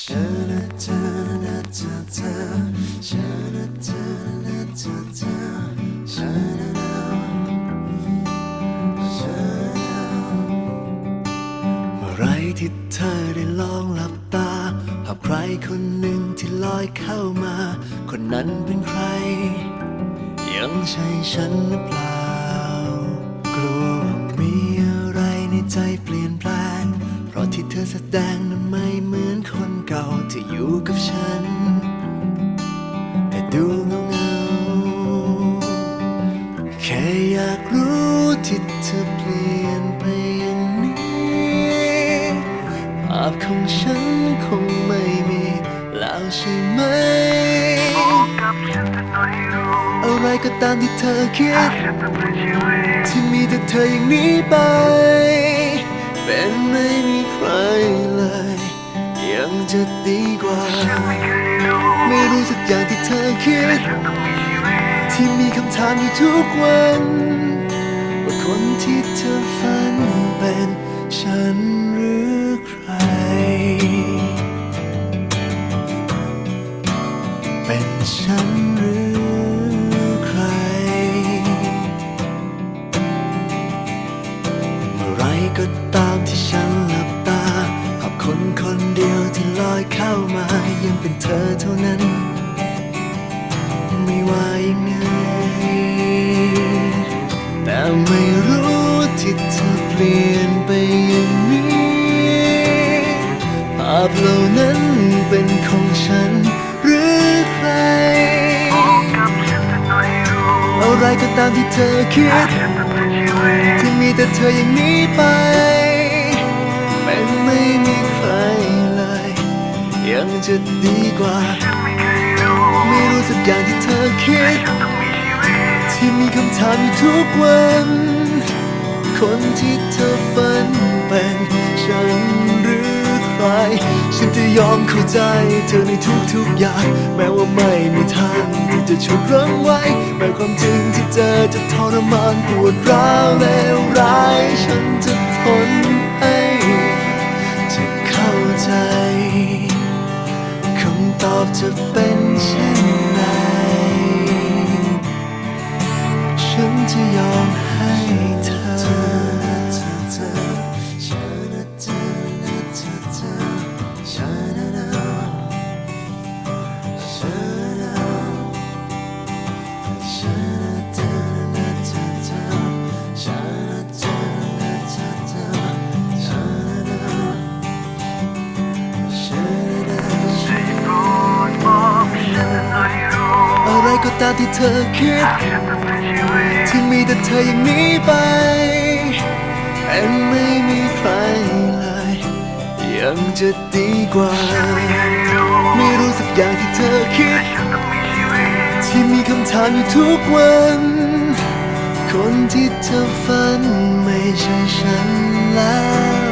เมื่อไรที่เธอได้ลองหลับตา หากใครคนหนึ่งที่ลอยเข้ามา คนนั้นเป็นใคร ยังใช่ฉันหรือเปล่า กลัวว่ามีอะไรในใจเปลี่ยนแปลง เพราะที่เธอแสดงนั้นไม่เหมือน คนเก่าที่อยู่กับฉัน แต่ดูเงาเงาแค่อยากรู้ที่เธอเปลี่ยนไปอย่างนี้ภาพของฉันคงไม่มีแล้วใช่ไหมอะไรก็ตามที่เธอคิดที่มีแต่เธออย่างนี้ไป ยังจะดีกว่า ไม่รู้สักอย่างที่เธอคิด ที่มีคำถามอยู่ทุกวันว่าคนที่เธอฝันเป็นฉันหรือใคร เป็นฉันหรือใคร เมื่อไรก็ตาม อยเข้ามายังเป็นเธอเท่านั้น ไม่ว่ายังไง แต่ไม่รู้ที่เธอเปลี่ยนไปอย่างนี้ภาพเหล่านั้นเป็นของฉันหรือใคร อะไรก็ตามที่เธอคิด ที่มีแต่เธออย่างนี้ไป จะดีกว่า ไม่รู้สักอย่างที่เธอคิด ที่มีคำถามอยู่ทุกวัน คนที่เธอฝันเป็นฉันหรือใคร ฉันจะยอมเข้าใจเธอในทุกๆอย่าง แม้ว่าไม่มีทางที่จะฉุดรั้งไว้ แม้ความจริงที่เจอจะทรมานปวดร้าวเลว คำต ก็ตามที่เธอคิด ที่มีแต่เธออย่างนี้ไปเป็นไม่มีใครเลยยังจะดีกว่า ไม่รู้สักอย่างที่เธอคิด ที่มีคำถามอยู่ทุกวัน คนที่เธอฝันไม่ใช่ฉันแล้ว